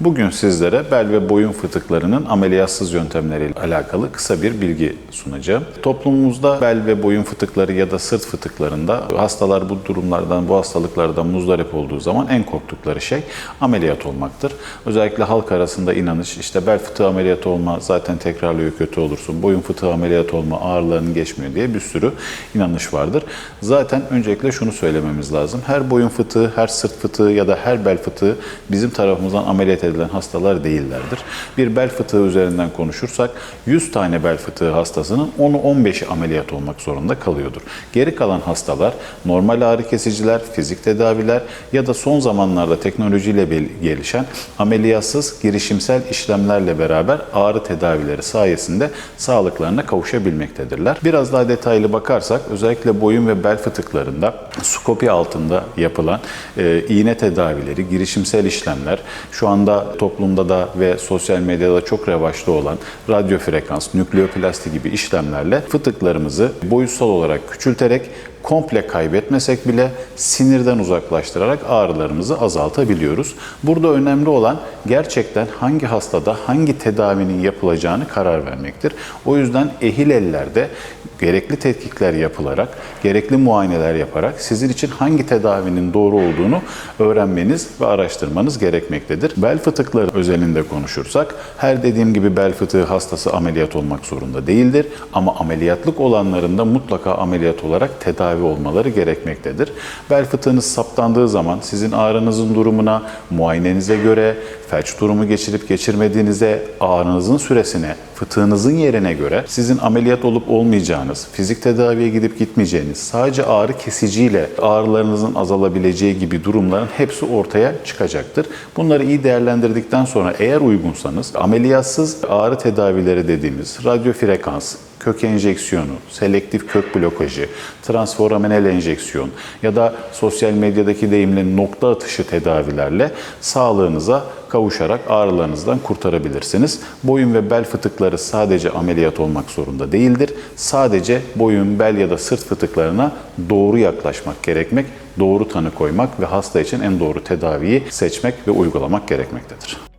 Bugün sizlere bel ve boyun fıtıklarının ameliyatsız yöntemleriyle alakalı kısa bir bilgi sunacağım. Toplumumuzda bel ve boyun fıtıkları ya da sırt fıtıklarında hastalar bu durumlardan, bu hastalıklardan muzdarip olduğu zaman en korktukları şey ameliyat olmaktır. Özellikle halk arasında inanış işte bel fıtığı ameliyatı olma zaten tekrarlıyor kötü olursun, boyun fıtığı ameliyatı olma ağrıların geçmiyor diye bir sürü inanış vardır. Zaten öncelikle şunu söylememiz lazım. Her boyun fıtığı, her sırt fıtığı ya da her bel fıtığı bizim tarafımızdan ameliyat edilen hastalar değillerdir. Bir bel fıtığı üzerinden konuşursak 100 tane bel fıtığı hastasının 10'u 15'i ameliyat olmak zorunda kalıyordur. Geri kalan hastalar normal ağrı kesiciler, fizik tedaviler ya da son zamanlarda teknolojiyle gelişen ameliyatsız girişimsel işlemlerle beraber ağrı tedavileri sayesinde sağlıklarına kavuşabilmektedirler. Biraz daha detaylı bakarsak özellikle boyun ve bel fıtıklarında skopi altında yapılan e, iğne tedavileri, girişimsel işlemler, şu anda toplumda da ve sosyal medyada çok revaçta olan radyo frekans, nükleoplasti gibi işlemlerle fıtıklarımızı boyutsal olarak küçülterek komple kaybetmesek bile sinirden uzaklaştırarak ağrılarımızı azaltabiliyoruz. Burada önemli olan gerçekten hangi hastada hangi tedavinin yapılacağını karar vermektir. O yüzden ehil ellerde gerekli tetkikler yapılarak, gerekli muayeneler yaparak sizin için hangi tedavinin doğru olduğunu öğrenmeniz ve araştırmanız gerekmektedir. Bel fıtıkları özelinde konuşursak, her dediğim gibi bel fıtığı hastası ameliyat olmak zorunda değildir. Ama ameliyatlık olanların da mutlaka ameliyat olarak tedavi olmaları gerekmektedir. Bel fıtığınız saptandığı zaman sizin ağrınızın durumuna, muayenenize göre, felç durumu geçirip geçirmediğinize, ağrınızın süresine, fıtığınızın yerine göre sizin ameliyat olup olmayacağınız, fizik tedaviye gidip gitmeyeceğiniz, sadece ağrı kesiciyle ağrılarınızın azalabileceği gibi durumların hepsi ortaya çıkacaktır. Bunları iyi değerlendirdikten sonra eğer uygunsanız ameliyatsız ağrı tedavileri dediğimiz radyo frekans, kök enjeksiyonu, selektif kök blokajı, transforaminal enjeksiyon ya da sosyal medyadaki deyimle nokta atışı tedavilerle sağlığınıza kavuşarak ağrılarınızdan kurtarabilirsiniz. Boyun ve bel fıtıkları sadece ameliyat olmak zorunda değildir. Sadece boyun, bel ya da sırt fıtıklarına doğru yaklaşmak gerekmek, doğru tanı koymak ve hasta için en doğru tedaviyi seçmek ve uygulamak gerekmektedir.